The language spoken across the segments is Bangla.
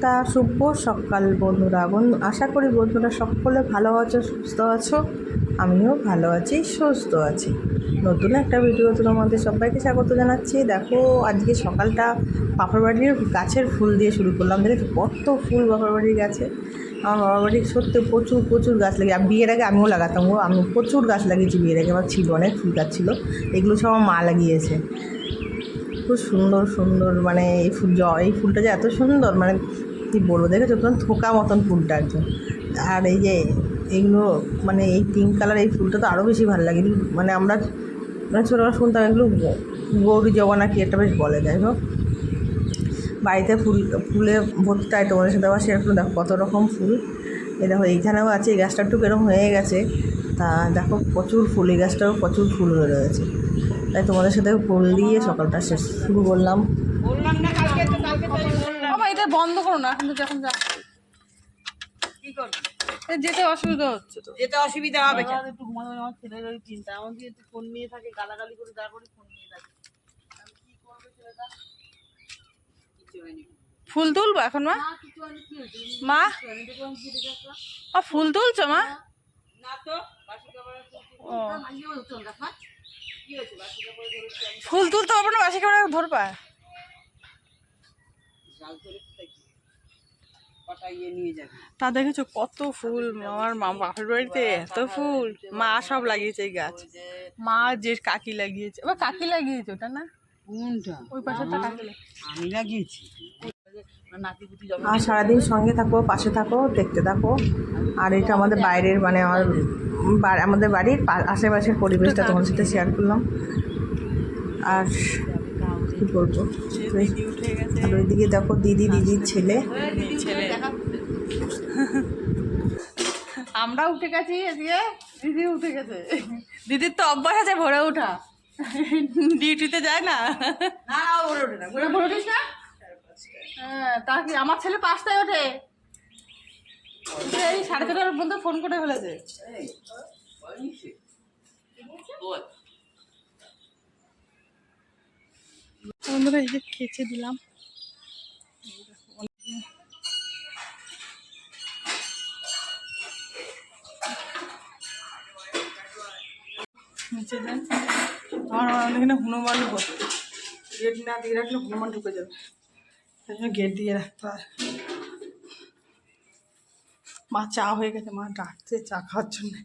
তা শুভ সকাল বন্ধুরা। বন্ধু, আশা করি বন্ধুরা সকলে ভালো আছো, সুস্থ আছো। আমিও ভালো আছি, সুস্থ আছি। নতুন একটা ভিডিও তোমাদের সবাইকে স্বাগত জানাচ্ছি। দেখো, আজকে সকালটা বাপর বাড়ির গাছের ফুল দিয়ে শুরু করলাম। দেখেছ, কত ফুল বাপর বাড়ির গাছে। আমার বাবার বাড়ির সত্যি প্রচুর প্রচুর গাছ লাগে। বিয়ের আগে আমিও লাগাতাম গো। আমি প্রচুর গাছ লাগিয়েছি বিয়ের আগে। আমার ছিল, অনেক ফুল গাছ ছিল। এগুলো সব মা লাগিয়েছে। খুব সুন্দর সুন্দর মানে এই ফুল জ- এই ফুলটা যে এত সুন্দর মানে কী বলব, দেখেছ তোমার থোকা মতন ফুলটা একদম। আর এই যে এইগুলো মানে এই পিঙ্ক কালার এই ফুলটা তো আরও বেশি ভালো লাগে। এগুলো মানে আমরা মানে ছোটোবেলা শুনতাম এগুলো গৌরী জবা নাকি একটা বেশ বলে, যাই হোক। বাড়িতে ফুল, ফুলে ভর্তি, তাই তোমাদের সাথে আবার সেরকম দেখো কত রকম ফুল। এই দেখো এইখানেও আছে, এই গাছটা একটু এরকম হয়ে গেছে। তা দেখো প্রচুর ফুল, এই গাছটাও প্রচুর ফুল হয়ে রয়েছে। তাই তোমাদের সাথে ফুল দিয়ে সকালটা শেষ। শুরু করলাম। বললাম না কালকে তো কালকে তো বললাম। বাবা এটা বন্ধ করো না কিন্তু যখন যা কি করবি? এ যেতে অসুবিধা হচ্ছে তো। যেতে অসুবিধা হবে কেন? একটু ঘুমাতে আমার ছেলের ওই চিন্তা আমার দিয়ে একটু ফোন নিয়ে থাকে গালাগালি করে তারপরে ফোন নিয়ে থাকে। কিছু হয়নি। ফুল তুলবো এখন মা? মা? ফুল তুলছো মা? না তো ও। ফুল তুলতে পারব না বাসি কেমন ধরবা তা দেখেছ কত ফুল? আমার মা বাপের বাড়িতে এত ফুল। মা সব লাগিয়েছে এই গাছ। মা যে কাকি লাগিয়েছে। এবার কাকি লাগিয়েছে ওটা না? ওই কাকি আমি লাগিয়েছি। আর সারাদিন সঙ্গে থাকো পাশে থাকো দেখতে থাকো। আর এটা আমাদের বাইরের মানে আমার আমাদের বাড়ির আশেপাশের পরিবেশটা তোমাদের সাথে শেয়ার করলাম। আর কী দিদি আর ওইদিকে দেখো দিদি দিদির ছেলে। ছেলে। আমরা উঠে গেছি এদিকে। দিদি উঠে গেছে। দিদির তো অভ্যাস আছে ভোরে ওঠা। ডিউটিতে যায় না। না ওরে ওঠে না। ভোরে ভোরে উঠিস না? হ্যাঁ তা কি আমার ছেলে পাঁচটায় ওঠে? এই সাড়ে ছটার মধ্যে ফোন করে ফেলেছে। এই যে খেচে দিলাম। নিচে দেন। আমার এখানে হনুমান ভর্তি না দিয়ে রাখলে হনুমান ঢুকে যাবে। গেট দিয়ে রাখতে হয়। মা চা হয়ে গেছে, মা ডাকছে চা খাওয়ার জন্যে।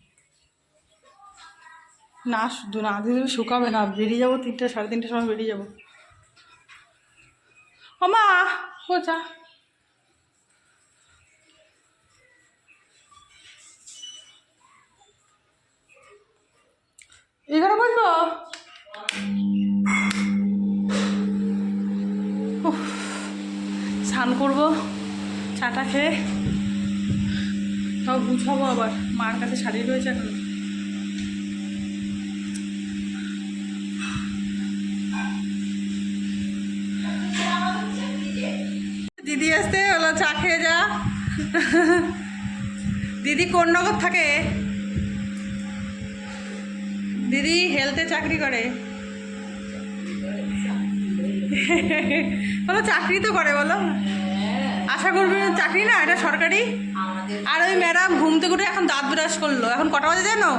না, শুধু না দিদি শুকাবে না বেরিয়ে যাব তিনটে, সাড়ে তিনটের সময় বেরিয়ে যাব। ও মা, ও চা। চাটা খেয়ে সব গুছাবো আবার। মার কাছে শাড়ি রয়েছে এখন। দিদি আসতে হলো, চা খেয়ে যা। দিদি কোন নগর থাকে? দিদি হেলথে চাকরি করে। বলো চাকরি তো করে বলো। আশা করবি চাকরি না, এটা সরকারি? আর ওই ম্যাডাম ঘুম থেকে উঠে এখন দাঁত ব্রাশ করল। এখন কটা বাজে জানো?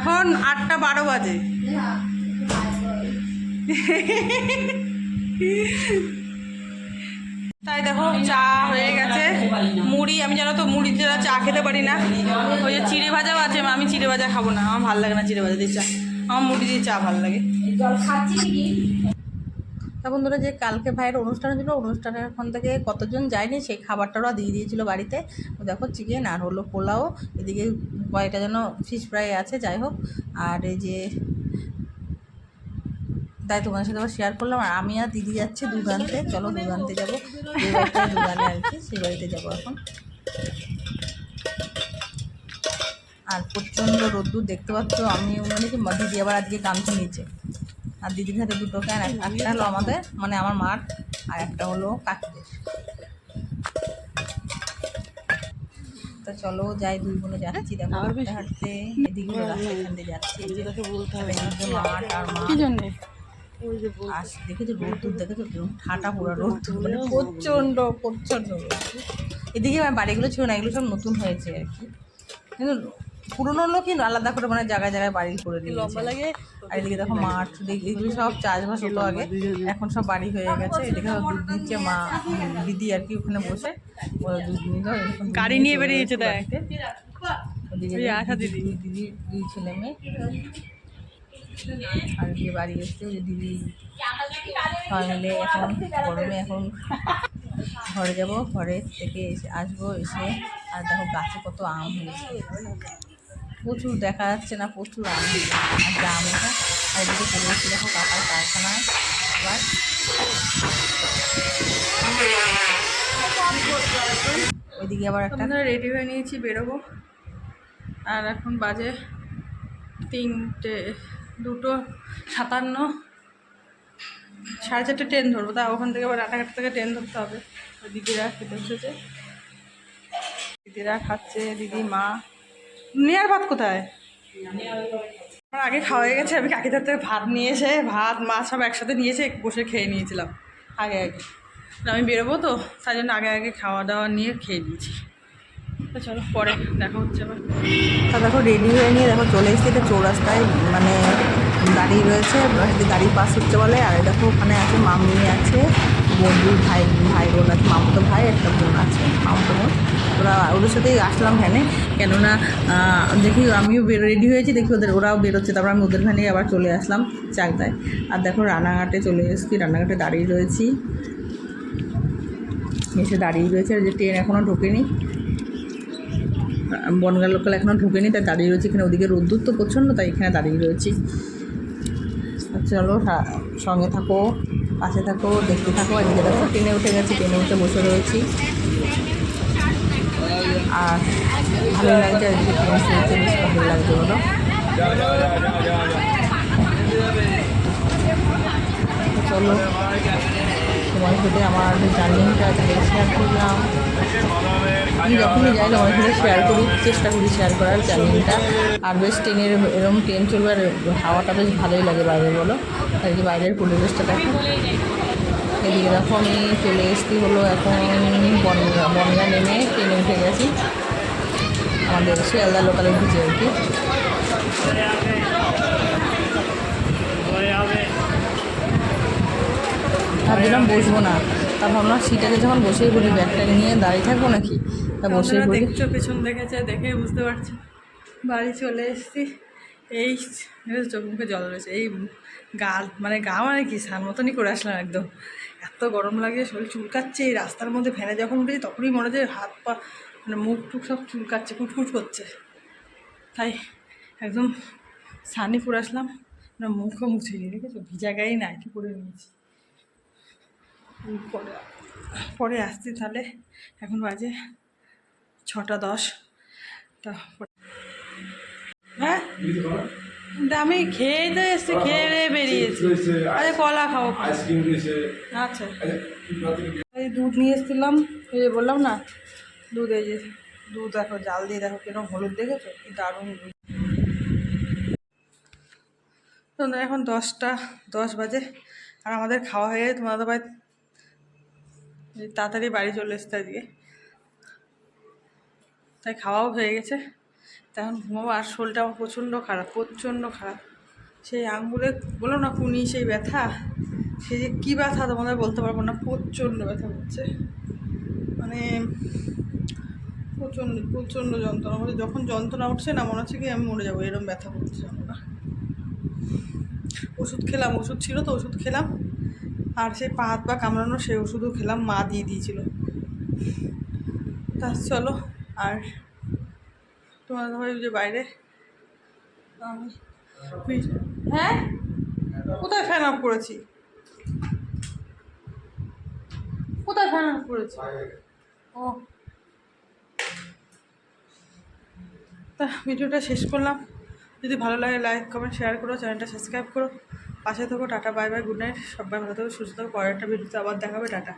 এখন আটটা বারো বাজে। তাই দেখো, চা হয়ে গেছে। মুড়ি, আমি জানো তো মুড়ি ছাড়া চা খেতে পারি না। ওই যে চিড়ে ভাজাও আছে আমি চিড়ে ভাজা খাব না। আমার ভালো লাগে না চিড়ে ভাজা দিয়ে চা। আমার মুড়ি দিয়ে চা ভালো লাগে। তা বন্ধুরা যে কালকে ভাইয়ের অনুষ্ঠান ছিল অনুষ্ঠানের ওখান থেকে কতজন যায়নি, সেই খাবারটা ওরা দিয়ে দিয়েছিল বাড়িতে। দেখো চিকেন আর হলো পোলাও, এদিকে কয়েকটা যেন ফিশ ফ্রাই আছে, যাই হোক। আর এই যে তাই তোমাদের সাথে আবার শেয়ার করলাম, আর আমি আর দিদি যাচ্ছি দুগানতে চলো দুগানতে যাব। দুগানে আর কি, সেই বাড়িতে যাব এখন। আর প্রচণ্ড রোদ্দুর দেখতে পাচ্ছ আমি মানে কি দিদি আবার আজকে গামছা নিয়েছে। আর দিদির হাতে দুটো ক্যান এক- একটা হলো আমাদের মানে আমার মার আর একটা হলো কাকিদের। তো চলো যাই দুই বোনে যাচ্ছি দেখো হাঁটতে হাঁটতে এদিকে এখান দিয়ে যাচ্ছি। মাঠ আর মা কি জন্যে? ওই যে দেখেছ রোদ্দুর দেখেছ? কীরকম ঠাটা পুরো রোদ্দুর মানে প্রচণ্ড প্রচণ্ড এদিকে আমার বাড়িগুলো ছিল না এগুলো সব নতুন হয়েছে আর কি। কিন্তু পুরোনো লোকই আলাদা করে মানে জায়গায় জায়গায় বাড়ি করে দিয়েছে লম্বা লাগে? আর এদিকে দেখো মাঠ এগুলো সব চাষবাস হতো আগে। এখন সব বাড়ি হয়ে গেছে। এদিকে দুধ দিচ্ছে মা দিদি আর কি ওখানে বসে। দুধ নিল গাড়ি নিয়ে বেরিয়েছে দিদি। দিদি। দুই ছেলে মেয়ে। আর বাড়ি এসছে ওই দিদি। মিলে এখন গরমে এখন ঘরে যাব ঘরে থেকে এসে আসব এসে আর দেখো গাছে কত আম হয়েছে। প্রচুর দেখা যাচ্ছে না, প্রচুর আম হয়েছে আর এদিকে চলে দেখো কাকার কারখানায় আবার ওইদিকে আবার একটা রেডি হয়ে নিয়েছি, বেরোবো। আর এখন বাজে তিনটে, দুটো সাতান্ন। সাড়ে চারটে ট্রেন ধরবো। তা ওখান থেকে আবার রানাঘাট থেকে ট্রেন ধরতে হবে। ওই দিদিরা খেতে বসেছে। দিদিরা খাচ্ছে, দিদি, মা। নেয়ার ভাত কোথায়? আমার আগে খাওয়া হয়ে গেছে, আমি কাকিদার থেকে ভাত নিয়ে এসে, ভাত, মাছ সব একসাথে নিয়েছে বসে খেয়ে নিয়েছিলাম, আগে আগে। আমি বেরোবো তো, তাই জন্য আগে আগে খাওয়া দাওয়া নিয়ে খেয়ে নিয়েছি। চলো, পরে দেখা হচ্ছে আবার। তা দেখো রেডি হয়ে নিয়ে দেখো, চলে এসেছি এটা চৌরাস্তায় মানে গাড়ি রয়েছে গাড়ি পাস হচ্ছে বলে, আর দেখো ওখানে আছে, মামনি আছে বন্ধু, ভাই ভাই বোন আছে, মামতো ভাই, একটা বোন আছে, মামতো বোন। ওরা, ওদের সাথেই আসলাম ভ্যানে। কেননা দেখি আমিও রেডি হয়েছি, দেখি ওদের, ওরাও বেরোচ্ছে। তারপর আমি ওদের ভ্যানে আবার চলে আসলাম চাকদায়। আর দেখো রানাঘাটে চলে এসেছি রানাঘাটে দাঁড়িয়ে রয়েছি। এসে দাঁড়িয়ে রয়েছে, আর যে ট্রেন এখনও ঢোকেনি। বনগা লোকাল এখনও ঢুকেনি, তাই দাঁড়িয়ে রয়েছে এখানে। ওদিকে রোদ্দুর তো প্রচণ্ড, তাই এখানে দাঁড়িয়ে রয়েছি। চলো সঙ্গে থাকো। পাশে থাকো, দেখতে থাকো। এদিকে দেখো, ট্রেনে উঠে গেছে, ট্রেনে উঠে বসে রয়েছি। আর ভালো লাগছে এদিকে বেশ ভালো লাগছে বলো। চলো। তোমার সাথে আমার জার্নিটা আজকে শেয়ার করলাম। আমি যখনই যাই তোমার সাথে শেয়ার করি, চেষ্টা করি শেয়ার করার জার্নিটা আর বেশ ট্রেনের এরকম ট্রেন চলবে আর হাওয়াটা বেশ ভালোই লাগে বাইরে, বলো? আর কি বাইরের পরিবেশটা দেখো? এদিকে দেখো আমি চলে এসেছি হলো এখন বনগা বনগা নেমে ট্রেনে উঠে গেছি। আমাদের শিয়ালদা লোকালে উঠেছি আর কি। ভাবছিলাম বসবো না। তা ভাবলাম সিটাকে যখন বসেই পড়ি ব্যাগটা নিয়ে দাঁড়িয়ে থাকব নাকি? তা বসেই পড়ি। দেখছ পেছন দেখেছে দেখে বুঝতে পারছি। বাড়ি চলে এসেছি। এই চোখ মুখে জল রয়েছে। এই গা মানে গা মানে কি? সার মতনই করে আসলাম একদম। এত গরম লাগে শরীর চুলকাচ্ছে। এই রাস্তার মধ্যে ফ্যানে যখন উঠেছি তখনই মনে হচ্ছে হাত পা মানে মুখ টুক সব চুলকাচ্ছে কুটকুট করছে। তাই একদম সানি পরে আসলাম। না মুখও মুছে নিয়ে দেখেছ? ভিজা গায়ে না কি করে নিয়েছি। পরে পরে আসছি তাহলে। এখন বাজে ছটা দশ। তা হ্যাঁ? আমি খেয়ে তো এসছি খেয়ে দিয়ে বেরিয়েছি। আরে কলা খাব আচ্ছা। এই দুধ নিয়ে এসেছিলাম এই বললাম না দুধ এই যে দুধ দেখো জাল দিয়ে দেখো কীরকম হলুদ দেখেছ? কি দারুণ দুধ। তো এখন দশটা দশ বাজে। আর আমাদের খাওয়া হয়ে গেছে তোমাদের ভাই তাড়াতাড়ি বাড়ি চলে এসছে আজকে। তাই খাওয়াও হয়ে গেছে। তখন ঘুমাবো আর শরীরটা আমার প্রচণ্ড খারাপ প্রচণ্ড খারাপ। সেই আঙুলে বলো না কুনি, সেই ব্যথা? সেই যে কী ব্যথা তোমাদের বলতে পারব না, প্রচণ্ড ব্যথা হচ্ছে। মানে প্রচণ্ড প্রচণ্ড যন্ত্রণা। হচ্ছে যখন যন্ত্রণা উঠছে না, মনে হচ্ছে কি আমি মরে যাব এরকম ব্যথা করছে আমরা। ওষুধ খেলাম, ওষুধ ছিল তো, ওষুধ খেলাম। আর সেই পা হাত পা কামড়ানো সেই ওষুধও খেলাম, মা দিয়ে দিয়েছিল। তা চলো, আর তোমার ভাই যে বাইরে আমি হ্যাঁ? কোথায় ফ্যান অফ করেছি? কোথায় ফ্যান অফ করেছি? ও। তা ভিডিওটা শেষ করলাম। যদি ভালো লাগে লাইক কমেন্ট শেয়ার করো, চ্যানেলটা সাবস্ক্রাইব করো। পাশে থাকো, tata, bye bye, good night, সবাই ভালো থাকো, সুস্থ থাকো, পরের একটা ভিডিওতে আবার দেখাবে, টাটা।